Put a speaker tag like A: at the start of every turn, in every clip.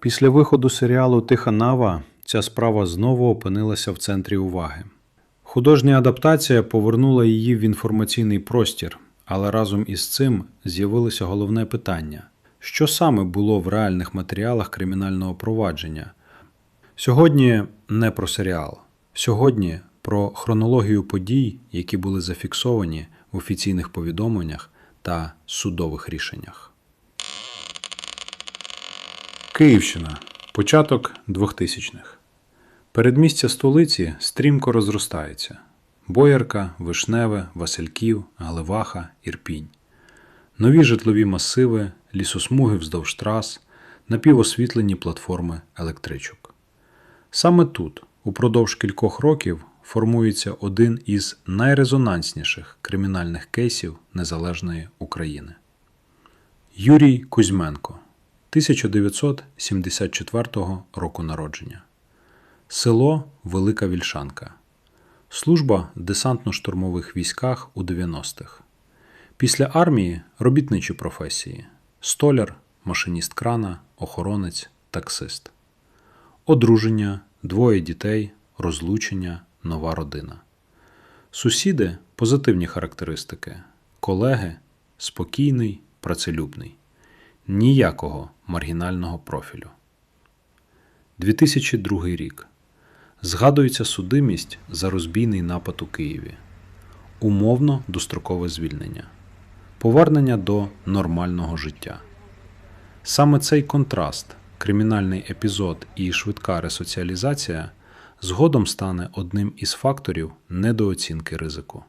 A: Після виходу серіалу Тиха Нава ця справа знову опинилася в центрі уваги. Художня адаптація повернула її в інформаційний простір, але разом із цим з'явилося головне питання: що саме було в реальних матеріалах кримінального провадження? Сьогодні не про серіал, сьогодні про хронологію подій, які були зафіксовані в офіційних повідомленнях та судових рішеннях. Київщина. Початок 2000-х. Передмістя столиці стрімко розростається. Боярка, Вишневе, Васильків, Галеваха, Ірпінь. Нові житлові масиви, лісосмуги вздовж трас, напівосвітлені платформи електричок. Саме тут, упродовж кількох років, формується один із найрезонансніших кримінальних кейсів Незалежної України. Юрій Кузьменко 1974 року народження. Село Велика Вільшанка. Служба в десантно-штурмових військах у 90-х. Після армії робітничі професії: столяр, машиніст крана, охоронець, таксист. Одруження, двоє дітей, розлучення, нова родина. Сусіди позитивні характеристики. Колеги спокійний, працелюбний. Ніякого маргінального профілю. 2002 рік. Згадується судимість за розбійний напад у Києві. Умовно дострокове звільнення. Повернення до нормального життя. Саме цей контраст, кримінальний епізод і швидка ресоціалізація згодом стане одним із факторів недооцінки ризику.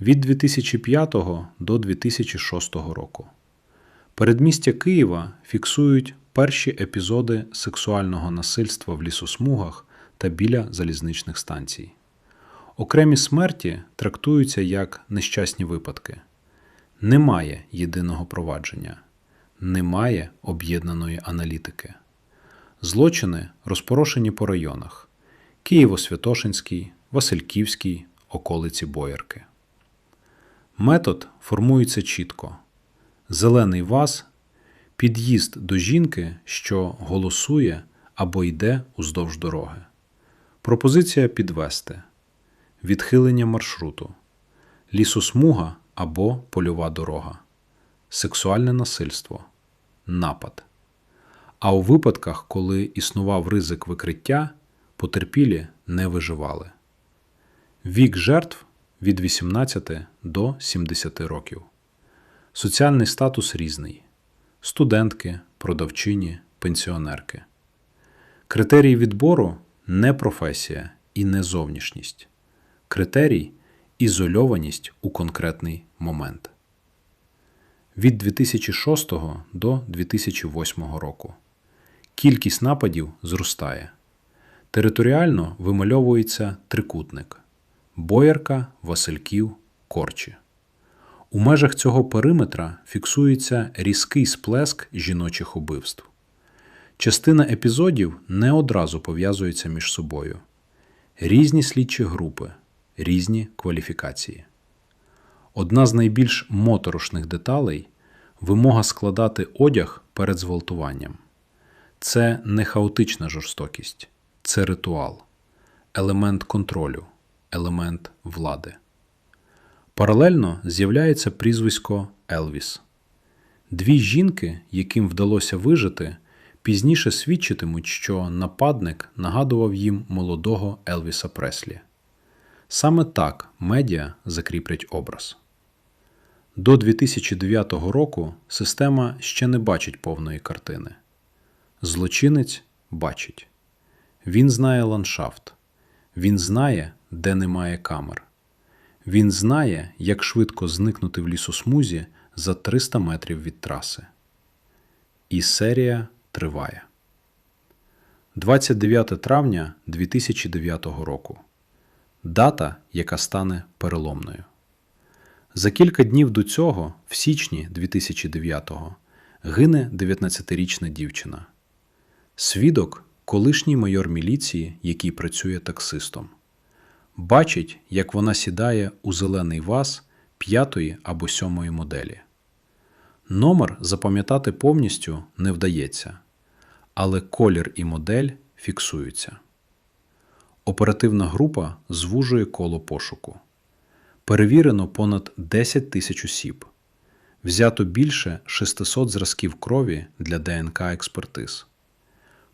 A: Від 2005 до 2006 року. Передмістя Києва фіксують перші епізоди сексуального насильства в лісосмугах та біля залізничних станцій. Окремі смерті трактуються як нещасні випадки. Немає єдиного провадження, немає об'єднаної аналітики. Злочини розпорошені по районах: Києво-Святошинський, Васильківський, околиці Боярки. Метод формується чітко: зелений ваз під'їзд до жінки, що голосує або йде уздовж дороги. Пропозиція підвести, відхилення маршруту, лісосмуга або польова дорога, сексуальне насильство, напад. А у випадках, коли існував ризик викриття, потерпілі не виживали. Вік жертв від 18 до 70 років. Соціальний статус різний студентки, продавчині, пенсіонерки. Критерій відбору не професія і не зовнішність. Критерій ізольованість у конкретний момент. Від 2006 до 2008 року. Кількість нападів зростає. Територіально вимальовується трикутник Боярка, Васильків, Корчі. У межах цього периметра фіксується різкий сплеск жіночих убивств. Частина епізодів не одразу пов'язується між собою. Різні слідчі групи, різні кваліфікації. Одна з найбільш моторошних деталей вимога складати одяг перед зґвалтуванням. Це не хаотична жорстокість, це ритуал, елемент контролю, елемент влади. Паралельно з'являється прізвисько Елвіс. Дві жінки, яким вдалося вижити, пізніше свідчитимуть, що нападник нагадував їм молодого Елвіса Преслі. Саме так медіа закріплять образ. До 2009 року система ще не бачить повної картини. Злочинець бачить. Він знає ландшафт, він знає, де немає камер. Він знає, як швидко зникнути в лісосмузі за 300 метрів від траси. І серія триває. 29 травня 2009 року. Дата, яка стане переломною. За кілька днів до цього, в січні 2009-го, гине 19-річна дівчина. Свідок колишній майор міліції, який працює таксистом бачить, як вона сідає у зелений ваз п'ятої або сьомої моделі. Номер запам'ятати повністю не вдається, але колір і модель фіксуються. Оперативна група звужує коло пошуку. Перевірено понад 10 тисяч осіб. Взято більше 600 зразків крові для ДНК експертиз.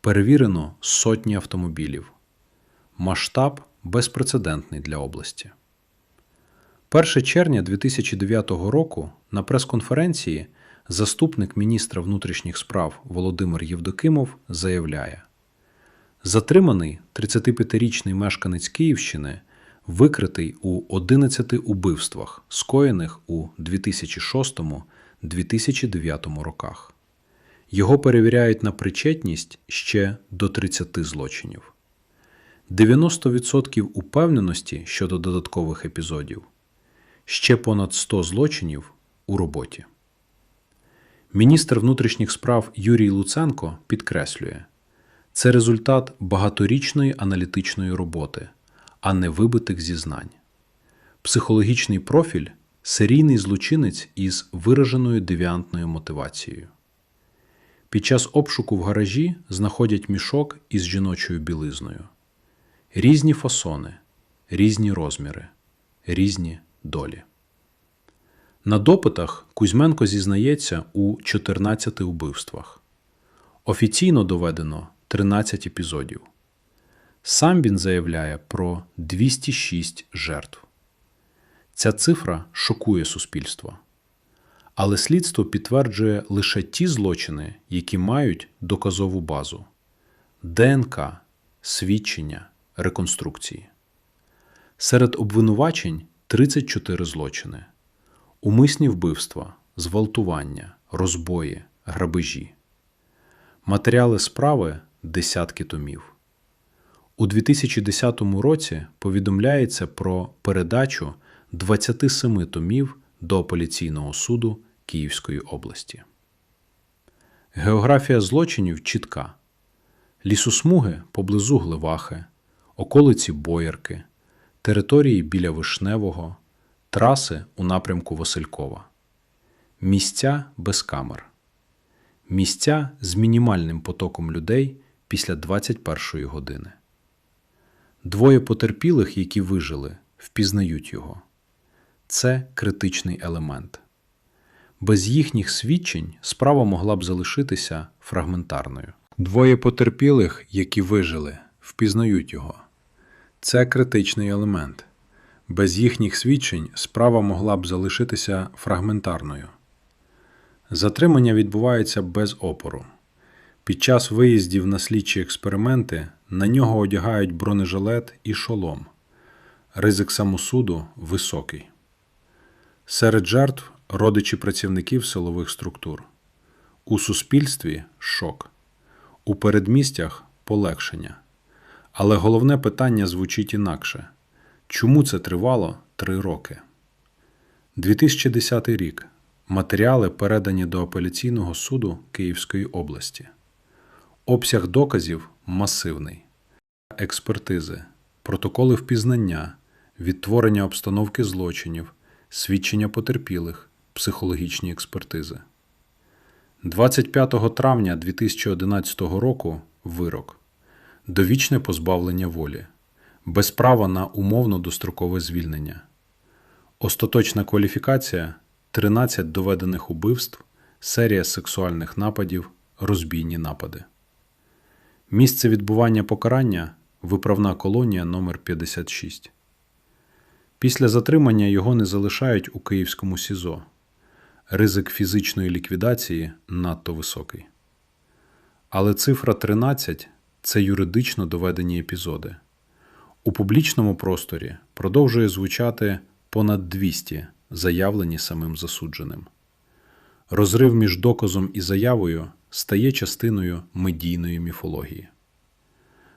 A: Перевірено сотні автомобілів. Масштаб безпрецедентний для області. 1 червня 2009 року на прес-конференції заступник міністра внутрішніх справ Володимир Євдокимов заявляє: Затриманий 35-річний мешканець Київщини викритий у 11 убивствах, скоєних у 2006-2009 роках. Його перевіряють на причетність ще до 30 злочинів. 90% упевненості щодо додаткових епізодів, ще понад 100 злочинів у роботі. Міністр внутрішніх справ Юрій Луценко підкреслює, це результат багаторічної аналітичної роботи, а не вибитих зізнань. Психологічний профіль серійний злочинець із вираженою девіантною мотивацією. Під час обшуку в гаражі знаходять мішок із жіночою білизною. Різні фасони, різні розміри, різні долі. На допитах Кузьменко зізнається у 14 убивствах. Офіційно доведено 13 епізодів. Сам він заявляє про 206 жертв. Ця цифра шокує суспільство. Але слідство підтверджує лише ті злочини, які мають доказову базу ДНК, свідчення, реконструкції. Серед обвинувачень 34 злочини, умисні вбивства, зґвалтування, розбої, грабежі. Матеріали справи десятки томів. У 2010 році повідомляється про передачу 27 томів до апеляційного суду Київської області. Географія злочинів чітка: лісосмуги поблизу Гливахи, околиці Боярки, території біля Вишневого, траси у напрямку Василькова, місця без камер, місця з мінімальним потоком людей після 21 години. Двоє потерпілих, які вижили, впізнають його. Це критичний елемент. Без їхніх свідчень справа могла б залишитися фрагментарною. Двоє потерпілих, які вижили, впізнають його. Це критичний елемент. Без їхніх свідчень справа могла б залишитися фрагментарною. Затримання відбувається без опору. Під час виїздів на слідчі експерименти на нього одягають бронежилет і шолом. Ризик самосуду високий. Серед жертв родичі працівників силових структур. У суспільстві шок. У передмістях полегшення. Але головне питання звучить інакше чому це тривало три роки? 2010 рік. Матеріали передані до апеляційного суду Київської області. Обсяг доказів масивний, експертизи, протоколи впізнання, відтворення обстановки злочинів, свідчення потерпілих, психологічні експертизи. 25 травня 2011 року вирок довічне позбавлення волі, без права на умовно дострокове звільнення, остаточна кваліфікація 13 доведених убивств, серія сексуальних нападів, розбійні напади. Місце відбування покарання виправна колонія номер 56 Після затримання його не залишають у Київському СІЗО. Ризик фізичної ліквідації надто високий. Але цифра 13 це юридично доведені епізоди. У публічному просторі продовжує звучати понад 200 заявлені самим засудженим. Розрив між доказом і заявою стає частиною медійної міфології.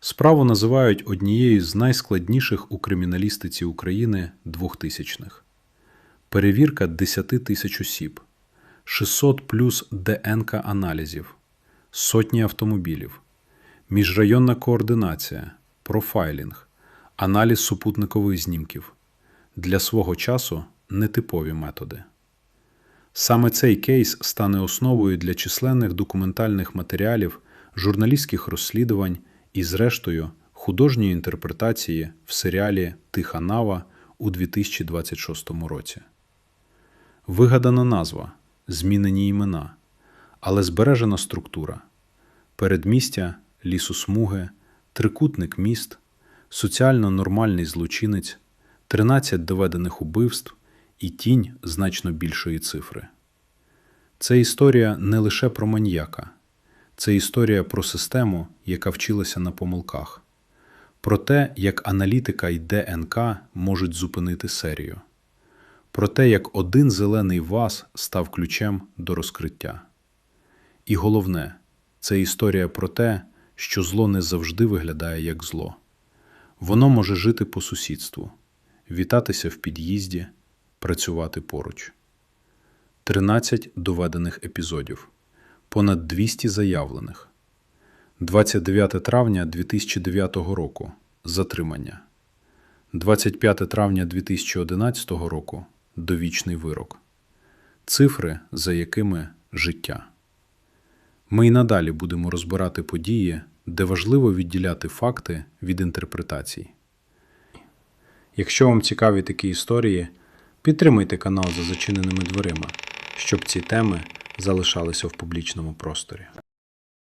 A: Справу називають однією з найскладніших у криміналістиці України 2000-х. Перевірка 10 тисяч осіб, 600 плюс ДНК аналізів, сотні автомобілів, міжрайонна координація, профайлінг, аналіз супутникових знімків для свого часу нетипові методи. Саме цей кейс стане основою для численних документальних матеріалів журналістських розслідувань і, зрештою, художньої інтерпретації в серіалі Тиха Нава у 2026 році. Вигадана назва, змінені імена, але збережена структура передмістя, лісосмуги, трикутник міст, соціально нормальний злочинець, 13 доведених убивств і тінь значно більшої цифри. Це історія не лише про маньяка, це історія про систему, яка вчилася на помилках, про те, як аналітика і ДНК можуть зупинити серію, про те, як один зелений ваз став ключем до розкриття. І головне, це історія про те, що зло не завжди виглядає як зло. Воно може жити по сусідству, вітатися в під'їзді, працювати поруч. 13 доведених епізодів, понад 200 заявлених. 29 травня 2009 року затримання. 25 травня 2011 року довічний вирок. Цифри, за якими життя. Ми й надалі будемо розбирати події, де важливо відділяти факти від інтерпретацій. Якщо вам цікаві такі історії, підтримуйте канал за зачиненими дверима, щоб ці теми залишалися в публічному просторі.